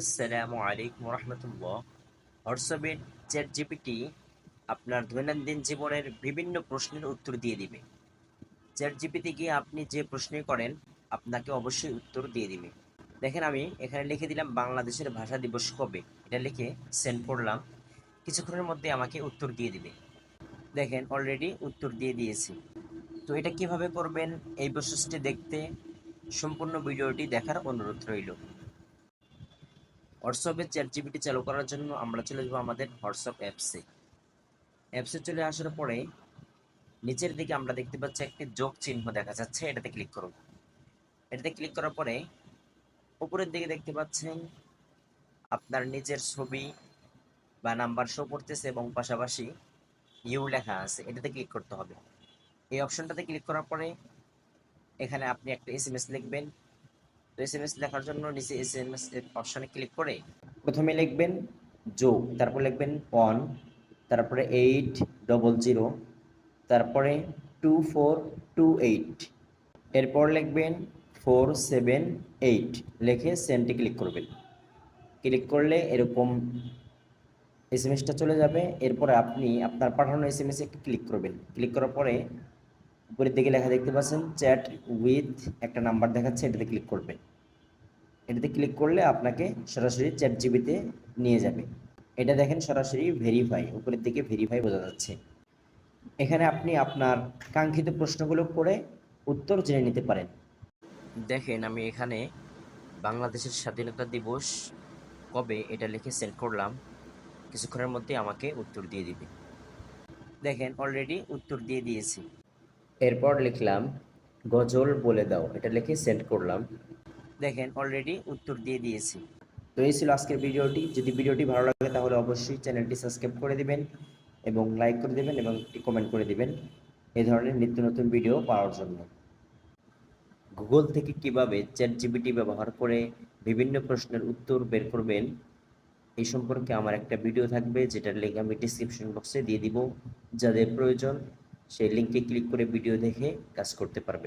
আসসালামু আলাইকুম রহমতুল্লাহ হোয়াটসঅ্যাপের চ্যাট জিপিটি আপনার দৈনন্দিন জীবনের বিভিন্ন প্রশ্নের উত্তর দিয়ে দিবে। চ্যাট জিপিতে গিয়ে আপনি যে প্রশ্নই করেন, আপনাকে অবশ্যই উত্তর দিয়ে দিবে। দেখেন আমি এখানে লিখে দিলাম বাংলাদেশের ভাষা দিবস কবে? এটা লিখে সেন্ড করলাম। কিছুক্ষণের মধ্যে আমাকে উত্তর দিয়ে দিবে। দেখেন অলরেডি উত্তর দিয়ে দিয়েছি। তো এটা কীভাবে করবেন? এই প্রসেসটি দেখতে সম্পূর্ণ ভিডিওটি দেখার অনুরোধ রইল। হোয়াটসঅ্যাপে চ্যাট জিপিটি চালু করার জন্য আমরা চলে যাব আমাদের হোয়াটসঅ্যাপ অ্যাপসে। অ্যাপসে চলে আসার পরে নিচের দিকে আমরা দেখতে পাচ্ছি একটি যোগ চিহ্ন দেখা যাচ্ছে, এটাতে ক্লিক করব এটাতে ক্লিক করার পরে উপরের দিকে দেখতে পাচ্ছেন আপনার নিজের ছবি বা নাম্বার শো করতেছে এবং পাশাপাশি ইউ লেখা আছে, এটাতে ক্লিক করতে হবে। এই অপশনটাতে ক্লিক করার পরে এখানে আপনি একটা এস এম এস লিখবেন তো এস এম এস লেখার জন্য নিচে এস এম এস অপশনে ক্লিক করে প্রথমে লিখবেন যোগ তারপর লিখবেন ওয়ান তারপরে এইট ডবল জিরো তারপরে টু ফোর টু এইট এরপর লিখবেন ফোর সেভেন এইট লিখে সেন্টে ক্লিক করবেন। ক্লিক করলে এরকম এস এম এসটা চলে যাবে। এরপরে আপনি আপনার পাঠানো এস এম এসে ক্লিক করবেন। ক্লিক করার পরে উপরের দিকে লেখা দেখতে পাচ্ছেন, চ্যাট উইথ একটা নাম্বার দেখাচ্ছে, এটাতে ক্লিক করবেন এটাতে ক্লিক করলে আপনাকে সরাসরি চ্যাট জিবিতে নিয়ে যাবে। এটা দেখেন সরাসরি ভেরিফাই উপরের দিকে ভেরিফাই বোঝা যাচ্ছে। এখানে আপনি আপনার কাঙ্ক্ষিত প্রশ্নগুলো করে উত্তর জেনে নিতে পারেন। দেখেন, আমি এখানে বাংলাদেশের স্বাধীনতা দিবস কবে এটা লিখে সেন্ড করলাম, কিছুক্ষণের মধ্যে আমাকে উত্তর দিয়ে দিবে। দেখেন অলরেডি উত্তর দিয়ে দিয়েছি। এরপর লিখলাম, গজল বলে দাও। এটা লিখে সেন্ড করলাম। দেখেন অলরেডি উত্তর দিয়ে দিয়েছি। তো এই ছিল আজকের ভিডিওটি। যদি ভিডিওটি ভালো লাগে, তাহলে অবশ্যই চ্যানেলটি সাবস্ক্রাইব করে দিবেন এবং লাইক করে দিবেন এবং একটি কমেন্ট করে দিবেন এই ধরনের নিত্য নতুন ভিডিও পাওয়ার জন্য। গুগল থেকে কীভাবে চ্যাট জিবিটি ব্যবহার করে বিভিন্ন প্রশ্নের উত্তর বের করবেন এই সম্পর্কে আমার একটা ভিডিও থাকবে, যেটার লিঙ্ক আমি ডিসক্রিপশন বক্সে দিয়ে দিব। যাদের প্রয়োজন সেই লিঙ্কে ক্লিক করে ভিডিও দেখে কাজ করতে পারবেন।